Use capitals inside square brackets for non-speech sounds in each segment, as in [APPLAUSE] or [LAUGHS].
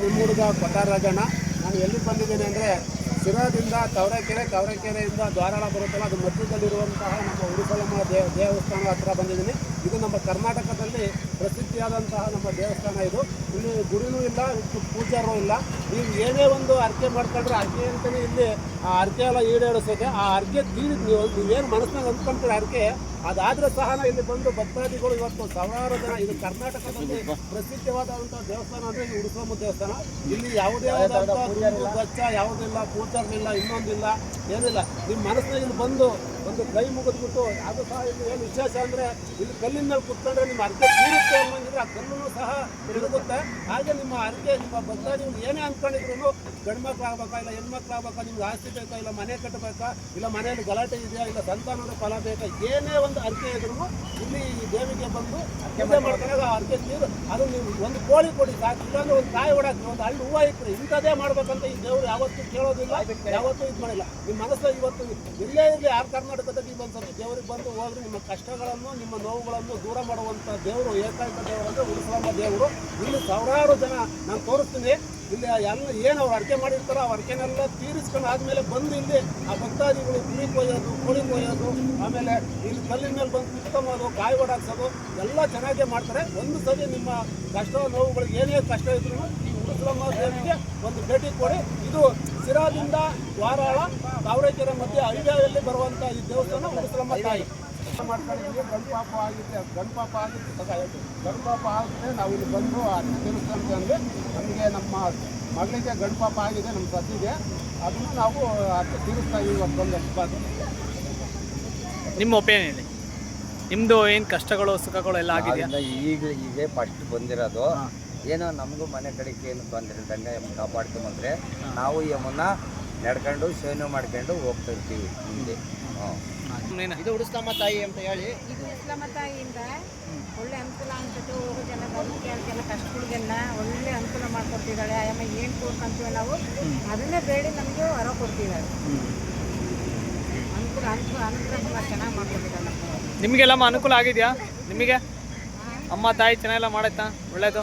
ನಿಮ್ಮ ಹುಡುಗ ಕೊಟ್ಟಾರಾಜಣ್ಣ ನಾನು ಎಲ್ಲಿ ಬಂದಿದ್ದೇನೆ ಅಂದರೆ ಶಿರಾದಿಂದ ತವರೆಕೆರೆ ತವರೆಕೆರೆಯಿಂದ ದ್ವಾರಾಳ ಬರುತ್ತಲ್ಲ, ಅದು ಮಧ್ಯದಲ್ಲಿರುವಂತಹ ನಮ್ಮ ಉಡುಪಲಮ್ಮ ದೇವ ದೇವಸ್ಥಾನ ಹತ್ರ ಬಂದಿದ್ದೀನಿ. ಇದು ನಮ್ಮ ಕರ್ನಾಟಕದಲ್ಲಿ ಪ್ರಸಿದ್ಧಿಯಾದಂತಹ ನಮ್ಮ ದೇವಸ್ಥಾನ ಇದು. ಇಲ್ಲಿ ಗುಡಿನೂ ಇಲ್ಲ ಪೂಜಾರೂ ಇಲ್ಲ. ನೀವು ಏನೇ ಒಂದು ಅರ್ಕೆ ಮಾಡ್ಕೊಂಡ್ರೆ ಅರ್ಕೆ ಅಂತಲೇ ಇಲ್ಲಿ ಆ ಅರ್ಕೆ ಎಲ್ಲ ಈಡೇರಿಸೋಕೆ ಆ ಅರ್ಕೆ ತೀರಿ, ನೀವು, ನೀವೇನು ಮನಸ್ಸಿನಾಗ ಅಂದ್ಕೊಂತೀರ ಅರ್ಕೆ ಅದಾದ್ರೆ ಸಹ ಇಲ್ಲಿ ಬಂದು ಭಕ್ತಾದಿಗಳು ಇವತ್ತು ಸಾವಿರಾರು ಜನ. ಇದು ಕರ್ನಾಟಕದಲ್ಲಿ ಪ್ರಸಿದ್ಧವಾದಂತಹ ದೇವಸ್ಥಾನ ಅಂದ್ರೆ ಈ ಉಡುಪಮ್ಮ ದೇವಸ್ಥಾನ. ಇಲ್ಲಿ ಯಾವುದೇ ಗಚ್ಚ ಯಾವುದಿಲ್ಲ ಕೂತರ್ಲಿಲ್ಲ ಇನ್ನೊಂದಿಲ್ಲ, ಏನಿಲ್ಲ. ನಿಮ್ಮ ಮನಸ್ಸಿನಲ್ಲಿ ಇಲ್ಲಿ ಬಂದು ಒಂದು ಕೈ ಮುಗಿದ್ಬಿಟ್ಟು ಅದು ಸಹ ಇಲ್ಲಿ ಏನು ವಿಶೇಷ ಅಂದ್ರೆ ಇಲ್ಲಿ ಕಲ್ಲಿನ ಮೇಲೆ ಕುತ್ಕೊಂಡ್ರೆ ನಿಮ್ಮ ಅರ್ಕೆ ತೀರುತ್ತೆ ಅನ್ನೋಂಗಿದ್ರೆ ಆ ಕಲ್ಲು ಸಹ ತಿರುಗುತ್ತೆ. ಹಾಗೆ ನಿಮ್ಮ ಅರ್ಕೆ ನಿಮ್ಮ ನೀವು ಏನೇ ಅನ್ಕೊಂಡಿದ್ರು ಗಂಡ್ಮಕ್ಳು ಆಗ್ಬೇಕಾ ಇಲ್ಲ ಹೆಣ್ಮಕ್ಳು ಆಗ್ಬೇಕಾ ನಿಮ್ಗೆ ಆಸ್ತಿ ಬೇಕಾ ಇಲ್ಲ ಮನೆ ಕಟ್ಟಬೇಕಾ ಇಲ್ಲ ಮನೆಯಲ್ಲಿ ಗಲಾಟೆ ಇದೆಯಾ ಇಲ್ಲ ಸಂತಾನದ ಫಲ ಬೇಕಾ ಏನೇ ಒಂದು ಅರ್ಕೆ ಇದ್ರು ಇಲ್ಲಿ ಈ ದೇವಿಗೆ ಬಂದು ಕೆಲಸ ಮಾಡ್ಕೊಂಡಾಗ ಆ ಅರ್ಕೆ ನೀರು ಅದು ನೀವು ಒಂದು ಕೋಳಿ ಕೊಡಿ ಸಾಕು. ಇಲ್ಲಾಂದ್ರೆ ಒಂದು ಕಾಯಿ ಹೊಡಾಕ್ರಿ ಒಂದು ಹಳ್ಳಿ ಹೂವು ಇತ್ತು ಇಂಥದ್ದೇ ಮಾಡ್ಬೇಕಂತ ಈ ದೇವರು ಯಾವತ್ತೂ ಕೇಳೋದಿಲ್ಲ ಯಾವತ್ತೂ ಇದು ಮಾಡಿಲ್ಲ. ನಿಮ್ಮ ಮನಸ್ಸು ಇವತ್ತು ಇಲ್ಲೇ ಇರಲಿ ಯಾರು ಕರ್ನಾಟಕದಲ್ಲಿ ಒಂದು ಸ್ವಲ್ಪ ದೇವರಿಗೆ ಬಂದು ಹೋಗ್ರಿ ನಿಮ್ಮ ಕಷ್ಟಗಳನ್ನು, ನಿಮ್ಮ ನೋವುಗಳನ್ನು ದೂರ ಮಾಡುವಂಥ ದೇವರು ಏಕೈಕ ದೇವರು ಅಂದರೆ ಉಳಿಸಲಮ್ಮ ದೇವರು. ಇಲ್ಲಿ ಸಾವಿರಾರು ಜನ ನಾನು ತೋರಿಸ್ತೀನಿ. ಇಲ್ಲಿ ಎಲ್ಲ ಏನು ಅವ್ರು ಅಡಿಕೆ ಮಾಡಿರ್ತಾರೋ ಆ ಅಡಿಕೆನೆಲ್ಲ ತೀರಿಸ್ಕೊಂಡು ಆದಮೇಲೆ ಬಂದು ಇಲ್ಲಿ ಆ ಭಕ್ತಾದಿಗಳು ಕುರಿ ಕೊಯ್ಯೋದು ಕೋಳಿ ಕೊಯ್ಯೋದು ಆಮೇಲೆ ಇಲ್ಲಿ ಕಲ್ಲಿನ ಮೇಲೆ ಬಂದು ಕುತ್ಕೊಂಬೋದು ಕಾಯಿ ಓಡಾಕ್ಸೋದು ಎಲ್ಲ ಚೆನ್ನಾಗೇ ಮಾಡ್ತಾರೆ. ಒಂದು ಸತಿ ನಿಮ್ಮ ಕಷ್ಟ ನೋವುಗಳಿಗೆ ಏನೇ ಕಷ್ಟ ಇದ್ರೂ ಉಡುಪಲಮ್ಮ ದೇವಿಗೆ ಒಂದು ಭೇಟಿ ಕೊಡಿ. ಇದು ಸಿರಾದಿಂದ ವಾರಾಳ ತಾವರೆಕೆರೆ ಮಧ್ಯೆ ಅಯೋಧ್ಯದಲ್ಲಿ ಬರುವಂಥ ಈ ದೇವಸ್ಥಾನ ಉಡುಪಲಮ್ಮ ತಾಯಿ ಮಾಡ್ಕೊಂಡಿದ್ದೀವಿ. ಗಣಪಾಪ ಆಗಿದೆ. ಗಂಡು ಪಾಪ ಆಗಿತ್ತು ಗಣಪಾಪ ಹೇಳ್ತು. ಗಂಡು ಪಾಪ ಆಗುತ್ತೆ ನಾವು ಇಲ್ಲಿ ಬಂದು ಆ ದೇವಸ್ಥಾನಕ್ಕೆ ಅಂದರೆ ನಮಗೆ ನಮ್ಮ ಮಗಳಿಗೆ ಗಣಪಾಪ ಪಾಪ ಆಗಿದೆ ನಮ್ಮ ಸತಿಗೆ. ಅದನ್ನು ನಾವು ಅದಕ್ಕೆ ತೀರಿಸ್ತಾ ಇದೀವಿ ಇವತ್ತು ಬಂದು ಬಂದು ನಿಮ್ಮ ಒಪಿನಿಯನ್ ಹೇಳಿ. ನಿಮ್ಮದು ಏನು ಕಷ್ಟಗಳು ಸುಖಗಳು ಎಲ್ಲ ಆಗಿದೆ ಈಗ ಈಗ ಫಸ್ಟ್ ಬಂದಿರೋದು. ಏನೋ ನಮಗೂ ಮನೆ ಕಡೆಗೆ ಏನು ತೊಂದರೆ ಇಲ್ದಂಗೆ ಕಾಪಾಡ್ಕೊಂಬಂದ್ರೆ ನಾವು ಯಮನ್ನ ನಡ್ಕೊಂಡು ಸೇವನೆ ಮಾಡ್ಕೊಂಡು ಹೋಗ್ತಾ ಇರ್ತೀವಿ ಮುಂದೆ ಇದು ಉಡಿಸ್ಲಮ್ಮ ತಾಯಿ ಅಂತ ಹೇಳಿ. ಇದು ಇಸ್ಲಾಮ ತಾಯಿಯಿಂದ ಒಳ್ಳೆ ಅನುಕೂಲ ಅನ್ಸುತ್ತೆ ಹೋಗೋ ಜನ ಬರೋಕ್ಕೆಲ್ಲ ಕಷ್ಟಗಳಿಗೆಲ್ಲ ಒಳ್ಳೆ ಅನುಕೂಲ ಮಾಡಿಕೊಡ್ತಿದ್ದಾಳೆ. ಆಯಮ್ಮ ಏನು ಕೂರ್ಕೊಂತೀವಿ ನಾವು? ಅದನ್ನೇ ಬೇಡಿ ನಮಗೆ ಹೊರ ಕೊಡ್ತಿದ್ದಾಳೆ ಅನುಕೂಲ ಅನುಕೂಲ ಅನುಗ್ರಹ ಚೆನ್ನಾಗಿ ಮಾಡ್ಕೊಟ್ಟಿದ್ದಾಳೆ ನಿಮಗೆಲ್ಲಮ್ಮ ಅನುಕೂಲ ಆಗಿದೆಯಾ? ನಿಮಗೆ? ಅಮ್ಮ ತಾಯಿ ಚೆನ್ನಾಗೆಲ್ಲ ಮಾಡೈತಾ? ಒಳ್ಳೇದು?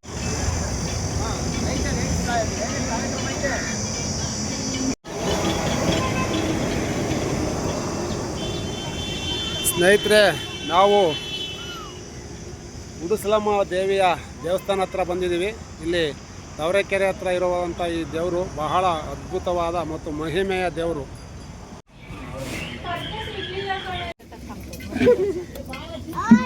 ಸ್ನೇಹಿತರೆ ನಾವು ಉಡುಸಲಮ್ಮ ದೇವಿಯ ದೇವಸ್ಥಾನ ಹತ್ರ ಬಂದಿದ್ದೀವಿ. ಇಲ್ಲಿ ತವರೆಕೆರೆ ಹತ್ರ ಇರುವಂಥ ಈ ದೇವರು ಬಹಳ ಅದ್ಭುತವಾದ ಮತ್ತು ಮಹಿಮೆಯ ದೇವರು. [LAUGHS] [LAUGHS]